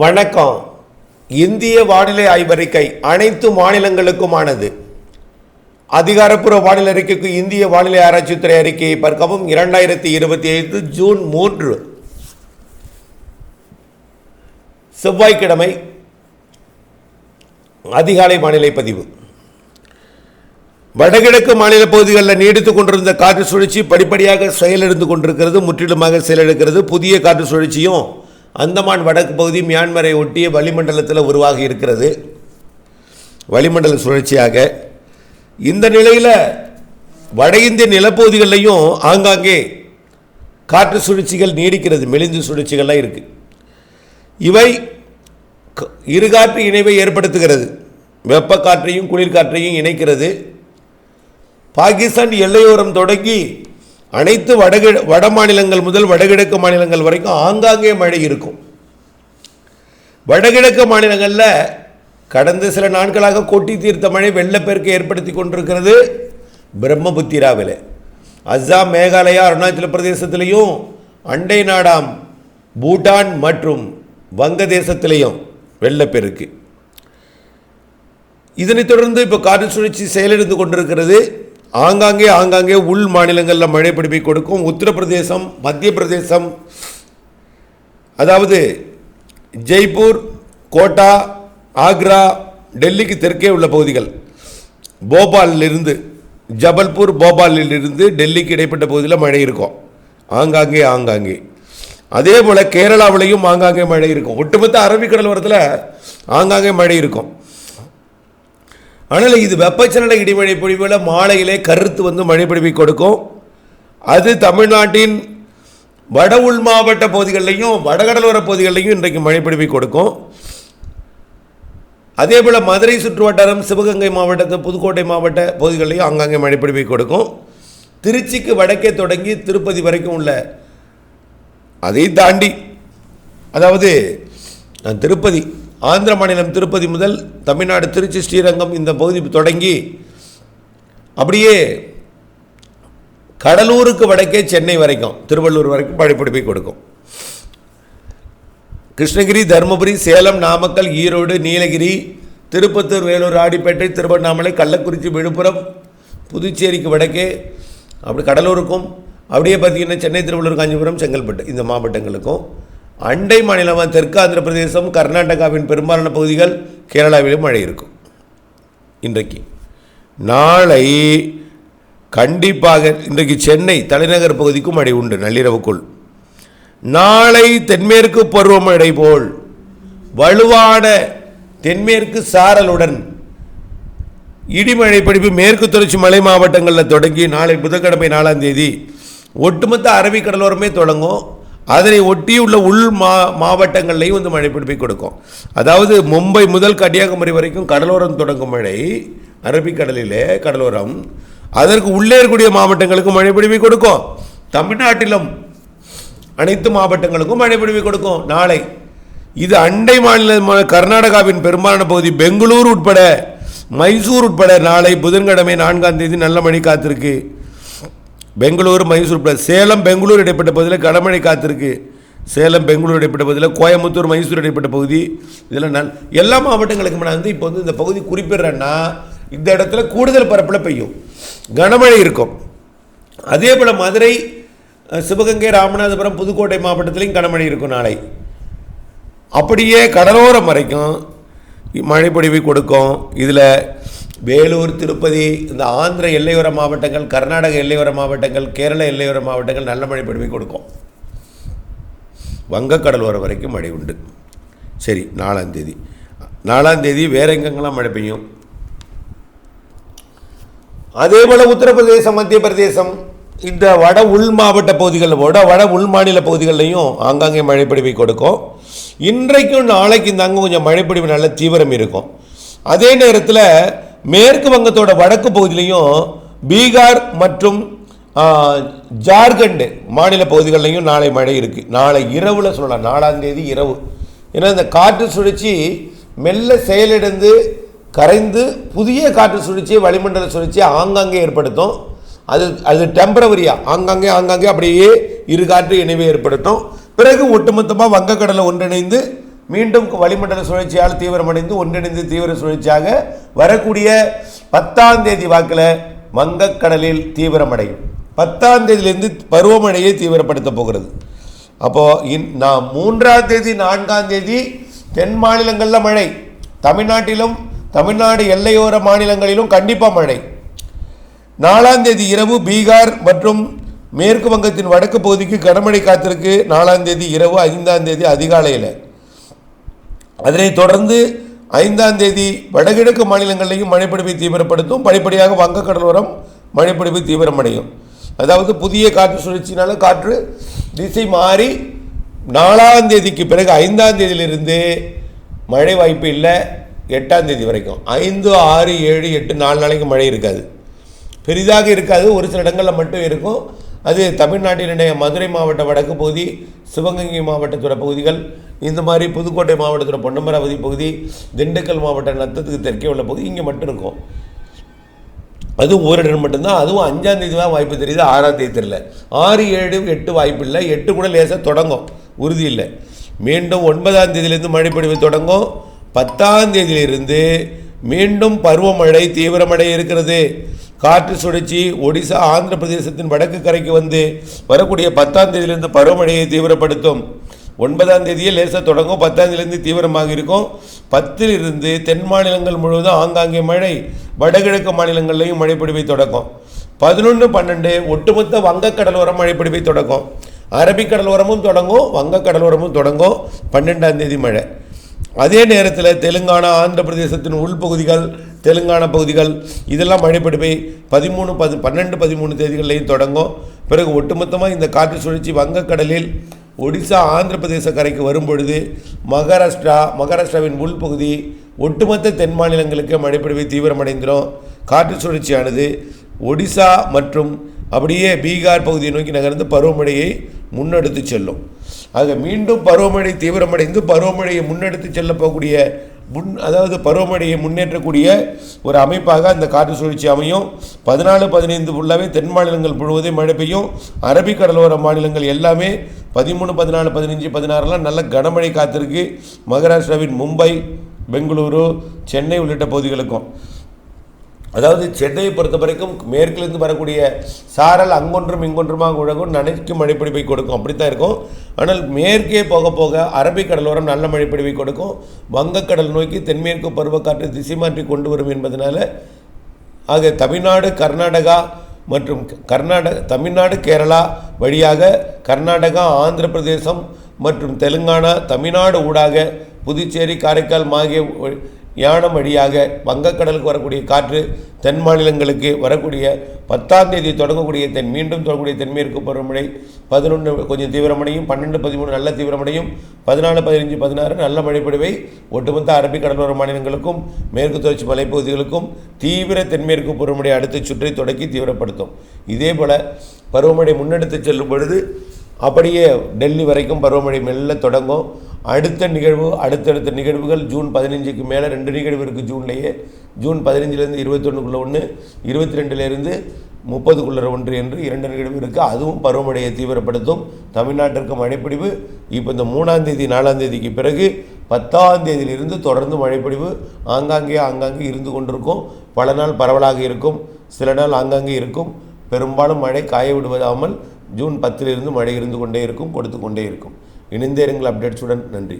வணக்கம். இந்திய வானிலை ஆய்வறிக்கை அனைத்து மாநிலங்களுக்குமானது. அதிகாரப்பூர்வ வானிலை அறிக்கைக்கு இந்திய வானிலை ஆராய்ச்சித்துறை அறிக்கையை பார்க்கவும் இரண்டாயிரத்தி இருபத்தி ஐந்து ஜூன் மூன்று. செவ்வாய்க்கிழமை அதிகாலை வானிலை பதிவு. வடகிழக்கு மாநில பகுதிகளில் நீடித்துக் கொண்டிருந்த காற்று சுழற்சி படிப்படியாக செயலிழந்து கொண்டிருக்கிறது முற்றிலுமாக செயலிழக்கிறது. புதிய காற்று சுழற்சியும் அந்தமான் வடக்கு பகுதி மியான்மரை ஒட்டிய வளிமண்டலத்தில் உருவாகி இருக்கிறது. வளிமண்டல சுழற்சியாக. இந்த நிலையில் வட இந்திய நிலப்பகுதிகளிலையும் ஆங்காங்கே காற்று சுழற்சிகள் நீடிக்கிறது மெலிந்து சுழற்சிகள்லாம் இருக்குது இவை க- இருகாற்று இணைவை ஏற்படுத்துகிறது. வெப்பக்காற்றையும் குளிர்காற்றையும் இணைக்கிறது. பாகிஸ்தான் எல்லையோரம் தொடங்கி அனைத்து வடகி வட மாநிலங்கள் முதல் வடகிழக்கு மாநிலங்கள் வரைக்கும் ஆங்காங்கே மழை இருக்கும். வடகிழக்கு மாநிலங்களில் கடந்த சில நாட்களாக கொட்டி தீர்த்த மழை வெள்ளப்பெருக்கு ஏற்படுத்தி கொண்டிருக்கிறது பிரம்மபுத்திராவில். அஸ்ஸாம் மேகாலயா அருணாச்சல பிரதேசத்திலையும் அண்டை நாடாம் பூட்டான் மற்றும் வங்கதேசத்திலையும் வெள்ளப்பெருக்கு. இதனைத் தொடர்ந்து இப்போ காற்று சுழற்சி செயலிழந்து கொண்டிருக்கிறது. ஆங்காங்கே ஆங்காங்கே உள் மாநிலங்களில் மழை பிடிப்பை கொடுக்கும். உத்தரப்பிரதேசம் மத்திய பிரதேசம் அதாவது ஜெய்ப்பூர் கோட்டா ஆக்ரா டெல்லிக்கு தெற்கே உள்ள பகுதிகள். போபாலிலிருந்து ஜபல்பூர் போபாலிலிருந்து டெல்லிக்கு இடைப்பட்ட பகுதியில் மழை இருக்கும். ஆங்காங்கே ஆங்காங்கே. அதே போல் கேரளாவிலையும் ஆங்காங்கே மழை இருக்கும். ஒட்டுமொத்த அரபிக்கடல் வரத்தில் ஆங்காங்கே மழை இருக்கும். ஆனால் இது வெப்பச்சலன இடிமழை பொழிவில் மாலையிலே கருத்து வந்து மழை பொழிவை கொடுக்கும். அது தமிழ்நாட்டின் வட உள் மாவட்ட பகுதிகளிலையும் வடகடலோர பகுதிகளிலையும் இன்றைக்கு மழை பொழிவை கொடுக்கும். அதே போல் மதுரை சுற்றுவட்டாரம் சிவகங்கை மாவட்டத்து புதுக்கோட்டை மாவட்ட பகுதிகளிலையும் அங்கங்கே மழை பொழிவை கொடுக்கும். திருச்சிக்கு வடக்கே தொடங்கி திருப்பதி வரைக்கும் உள்ள அதை தாண்டி அதாவது திருப்பதி ஆந்திர மாநிலம் திருப்பதி முதல் தமிழ்நாடு திருச்சி ஸ்ரீரங்கம் இந்த பகுதி தொடங்கி அப்படியே கடலூருக்கு வடக்கே சென்னை வரைக்கும் திருவள்ளூர் வரைக்கும் படைப்பிடிப்பை கொடுக்கும். கிருஷ்ணகிரி தருமபுரி சேலம் நாமக்கல் ஈரோடு நீலகிரி திருப்பத்தூர் வேலூர் ஆடிப்பேட்டை திருவண்ணாமலை கள்ளக்குறிச்சி விழுப்புரம் புதுச்சேரிக்கு வடக்கே அப்படி கடலூருக்கும் அப்படியே பார்த்தீங்கன்னா சென்னை திருவள்ளூர் காஞ்சிபுரம் செங்கல்பட்டு இந்த மாவட்டங்களுக்கும் அண்டை மாநிலமான தெற்கு ஆந்திர பிரதேசம் கர்நாடகாவின் பெரும்பாலான பகுதிகள் கேரளாவிலும் மழை இருக்கும். இன்றைக்கு. நாளை கண்டிப்பாக இன்றைக்கு சென்னை தலைநகர் பகுதிக்கும் மழை உண்டு நள்ளிரவுக்குள். நாளை தென்மேற்கு பருவமழை போல் வலுவான தென்மேற்கு சாரலுடன் இடிமழை படிப்பு மேற்கு தொடர்ச்சி மலை மாவட்டங்களில் தொடங்கி நாளை புதன்கிழமை நாலாம் தேதி ஒட்டுமொத்த அரபிக்கடலோரமே தொடங்கும். அதனை ஒட்டியுள்ள உள் மா மாவட்டங்கள்லையும் வந்து மழை பிடிப்பை கொடுக்கும். அதாவது மும்பை முதல் கன்னியாகுமரி வரைக்கும் கடலோரம் தொடங்கும் மழை அரபிக்கடலிலே கடலோரம் அதற்கு உள்ளே இருக்கக்கூடிய மாவட்டங்களுக்கு மழை பிடிப்பை கொடுக்கும். தமிழ்நாட்டிலும் அனைத்து மாவட்டங்களுக்கும் மழை பிடிப்பை கொடுக்கும். நாளை இது அண்டை மாநில கர்நாடகாவின் பெரும்பாலான பகுதி பெங்களூர் உட்பட மைசூர் உட்பட நாளை புதன்கிழமை நான்காம் தேதி நல்ல மழை காத்திருக்கு. பெங்களூர் மைசூர் பிளஸ் சேலம் பெங்களூர் இடைப்பட்ட பகுதியில் கனமழை காத்திருக்கு. சேலம் பெங்களூர் இடைப்பட்ட பகுதியில் கோயம்புத்தூர் மைசூர் இடைப்பட்ட பகுதி. இதில் நல் எல்லா மாவட்டங்களுக்கும் நான் வந்து இப்போ வந்து இந்த பகுதி குறிப்பிடுறேன்னா இந்த இடத்துல கூடுதல் பரப்பில் பெய்யும். கனமழை இருக்கும். அதே போல் மதுரை சிவகங்கை ராமநாதபுரம் புதுக்கோட்டை மாவட்டத்திலையும் கனமழை இருக்கும் நாளை. அப்படியே கடலோரம் வரைக்கும் மழைப்பொழிவு கொடுக்கும். இதில் வேலூர் திருப்பதி இந்த ஆந்திர எல்லையோர மாவட்டங்கள் கர்நாடக எல்லையோர மாவட்டங்கள் கேரள எல்லையோர மாவட்டங்கள் நல்ல மழை பொழிவை கொடுக்கும். வங்கக்கடலோரம் வரைக்கும் மழை உண்டு. சரி நாலாம் தேதி. நாலாம் தேதி வேற எங்கெங்கெல்லாம் மழை பெய்யும்? அதே போல் உத்தரப்பிரதேசம் மத்திய பிரதேசம் இந்த வட உள் மாவட்ட பகுதிகளோட வட வட உள் மாநில பகுதிகளிலையும் ஆங்காங்கே மழைப்பொழிவை கொடுக்கும். இன்றைக்கும் நாளைக்கு இந்த அங்கே கொஞ்சம் மழைப்பொழிவு நல்ல தீவிரம் இருக்கும். அதே நேரத்தில் மேற்கு வங்கத்தோட வடக்கு பகுதியிலையும் பீகார் மற்றும் ஜார்க்கண்ட் மாநில பகுதிகளிலையும் நாளை மழை இருக்குது நாளை இரவில் சொல்லலாம். நாலாம் தேதி இரவு. ஏன்னா இந்த காற்று சுழற்சி மெல்ல செயலிழந்து கரைந்து புதிய காற்று சுழற்சியை வளிமண்டல சுழற்சியை ஆங்காங்கே ஏற்படுத்தும். அது அது டெம்பரவரியாக ஆங்காங்கே ஆங்காங்கே அப்படியே இரு காற்று இணைவை ஏற்படுத்தும். பிறகு ஒட்டுமொத்தமாக வங்கக்கடலை ஒன்றிணைந்து மீண்டும் வளிமண்டல சுழற்சியால் தீவிரமடைந்து ஒன்றிணைந்து தீவிர சுழற்சியாக வரக்கூடிய பத்தாம் தேதி வாக்கில் வங்கக்கடலில் தீவிரமடையும். பத்தாம் தேதியிலிருந்து பருவமழையை தீவிரப்படுத்த போகிறது. அப்போது இன் நான் மூன்றாம் தேதி நான்காம் தேதி தென் மாநிலங்களில் மழை. தமிழ்நாட்டிலும் தமிழ்நாடு எல்லையோர மாநிலங்களிலும் கண்டிப்பாக மழை. நாலாம் தேதி இரவு பீகார் மற்றும் மேற்கு வங்கத்தின் வடக்கு பகுதிக்கு கனமழை காத்திருக்கு. நாலாம் தேதி இரவு ஐந்தாம் தேதி அதிகாலையில். அதனைத் தொடர்ந்து ஐந்தாம் தேதி வடகிழக்கு மாநிலங்களிலையும் மழைப்பிடிப்பை தீவிரப்படுத்தும். படிப்படியாக வங்கக்கடலோரம் மழைப்பிடிப்பு தீவிரமடையும். அதாவது புதிய காற்று சுழற்சினால காற்று திசை மாறி நாலாம் தேதிக்கு பிறகு ஐந்தாம் தேதியிலிருந்து மழை வாய்ப்பு இல்லை. எட்டாம் தேதி வரைக்கும். ஐந்து ஆறு ஏழு எட்டு நாலு நாளைக்கு மழை இருக்காது. பெரிதாக இருக்காது. ஒரு சில இடங்களில் மட்டும் இருக்கும். அது தமிழ்நாட்டினுடைய மதுரை மாவட்ட வடக்கு பகுதி சிவகங்கை மாவட்டத்தோட பகுதிகள் இந்த மாதிரி புதுக்கோட்டை மாவட்டத்தில் பொன்னமராவதி பகுதி திண்டுக்கல் மாவட்ட நத்தத்துக்கு தெற்கே உள்ள பகுதி இங்கே மட்டும் இருக்கும். அதுவும் ஓரிடம் மட்டும்தான். அதுவும் அஞ்சாம் தேதி தான் வாய்ப்பு தெரியுது. ஆறாம் தேதி தெரியல. ஆறு ஏழு எட்டு வாய்ப்பு இல்லை. எட்டு கூட லேசாக தொடங்கும். உறுதி இல்லை. மீண்டும் ஒன்பதாம் தேதியிலேருந்து மழை பொழிவு தொடங்கும். பத்தாம் தேதியிலிருந்து மீண்டும் பருவமழை தீவிரமழை இருக்கிறது. காற்று சுழற்சி ஒடிசா ஆந்திர பிரதேசத்தின் வடக்கு கரைக்கு வந்து வரக்கூடிய பத்தாம் தேதியிலிருந்து பருவமழையை தீவிரப்படுத்தும். ஒன்பதாம் தேதியே லேசாக தொடங்கும். பத்தாம் தேதியிலிருந்து தீவிரமாக இருக்கும். பத்திலிருந்து தென் மாநிலங்கள் முழுவதும் ஆங்காங்கே மழை வடகிழக்கு மாநிலங்கள்லையும் மழைப்பிடிவை தொடக்கும். பதினொன்று பன்னெண்டு ஒட்டுமொத்த வங்கக்கடலோரம் மழைப்பிடிவை தொடக்கும். அரபிக்கடலோரமும் தொடங்கும் வங்கக்கடலோரமும் தொடங்கும். பன்னெண்டாம் தேதி மழை. அதே நேரத்தில் தெலுங்கானா ஆந்திர பிரதேசத்தின் உள்பகுதிகள் தெலுங்கானா பகுதிகள் இதெல்லாம் மழைப்பிடிப்பை பதிமூணு பது பன்னெண்டு பதிமூணு தேதிகள்லையும் தொடங்கும். பிறகு ஒட்டுமொத்தமாக இந்த காற்று சுழற்சி வங்கக்கடலில் ஒடிசா ஆந்திர பிரதேச கரைக்கு வரும்பொழுது மகாராஷ்டிரா மகாராஷ்டிராவின் உள்பகுதி ஒட்டுமொத்த தென் மாநிலங்களுக்கு மழைப்பொழிவு தீவிரமடைந்துடும் காற்று சுழற்சியானது ஒடிசா மற்றும் அப்படியே பீகார் பகுதியை நோக்கி நகர்ந்து பருவமழையை முன்னெடுத்து செல்லும். ஆக மீண்டும் பருவமழை தீவிரமடைந்து பருவமழையை முன்னெடுத்து செல்ல போகக்கூடிய முன் அதாவது பருவமழையை முன்னேற்றக்கூடிய ஒரு அமைப்பாக அந்த காற்று சுழற்சி அமையும். பதினாலு பதினைந்து ஃபுல்லாகவே தென் மாநிலங்கள் முழுவதும் மழை பெய்யும். அரபிக்கடலோர மாநிலங்கள் எல்லாமே பதிமூணு பதினாலு பதினஞ்சு பதினாறுலாம் நல்ல கனமழை காத்திருக்கு. மகாராஷ்டிராவின் மும்பை பெங்களூரு சென்னை உள்ளிட்ட பகுதிகளுக்கும். அதாவது சென்னையை பொறுத்த வரைக்கும் மேற்கிலிருந்து வரக்கூடிய சாரல் அங்கொன்றும் இங்கொன்றுமாக உழகும் நனைக்கும் மழைப்பிடிப்பை கொடுக்கும். அப்படித்தான் இருக்கும். ஆனால் மேற்கே போக போக அரபிக்கடலோரம் நல்ல மழைப்பிடிவை கொடுக்கும். வங்கக்கடல் நோக்கி தென்மேற்கு பருவக்காற்று திசை மாற்றி கொண்டு வரும் என்பதனால ஆக தமிழ்நாடு கர்நாடகா மற்றும் கர்நாடக தமிழ்நாடு கேரளா வழியாக கர்நாடகா ஆந்திர பிரதேசம் மற்றும் தெலுங்கானா தமிழ்நாடு ஊடாக புதுச்சேரி காரைக்கால் ஆகிய யானம் வழியாக வங்கக்கடலுக்கு வரக்கூடிய காற்று தென் மாநிலங்களுக்கு வரக்கூடிய பத்தாம் தேதி தொடங்கக்கூடிய தென் மீண்டும் தொடங்கக்கூடிய தென்மேற்கு பருவமழை பதினொன்று கொஞ்சம் தீவிரமடையும் பன்னெண்டு பதிமூணு நல்ல தீவிரமடையும் பதினாலு பதினஞ்சு பதினாறு நல்ல மழைப்படுவை ஒட்டுமொத்த அரபிக் கடலோர மாநிலங்களுக்கும் மேற்கு தொடர்ச்சி மலைப்பகுதிகளுக்கும் தீவிர தென்மேற்கு பருவமழை அடுத்த சுற்றை தொடக்கி தீவிரப்படுத்தும். இதே போல் பருவமழை முன்னெடுத்து செல்லும் பொழுது அப்படியே டெல்லி வரைக்கும் பருவமழை மெல்ல தொடங்கும். அடுத்த நிகழ்வு அடுத்தடுத்த நிகழ்வுகள் ஜூன் பதினஞ்சுக்கு மேலே ரெண்டு நிகழ்வு இருக்குது ஜூன்லேயே. ஜூன் பதினஞ்சுலேருந்து இருபத்தொன்றுக்குள்ள ஒன்று இருபத்தி ரெண்டுலேருந்து முப்பதுக்குள்ள ஒன்று என்று இரண்டு நிகழ்வு இருக்குது அதுவும் பருவமழையை தீவிரப்படுத்தும். தமிழ்நாட்டிற்கு மழைப்பிடிவு. இப்போ இந்த மூணாம் தேதி நாலாம் தேதிக்கு பிறகு பத்தாம் தேதியிலிருந்து தொடர்ந்து மழைப்பிடிவு. ஆங்காங்கே ஆங்காங்கே இருந்து கொண்டிருக்கும். பல நாள் பரவலாக இருக்கும். சில நாள் ஆங்காங்கே இருக்கும். பெரும்பாலும் மழை காய விடுவதாமல் ஜூன் பத்திலிருந்து மழை இருந்து கொண்டே இருக்கும் கொடுத்து கொண்டே இருக்கும். இணைந்தேருங்கள் அப்டேட்ஸுடன் நன்றி.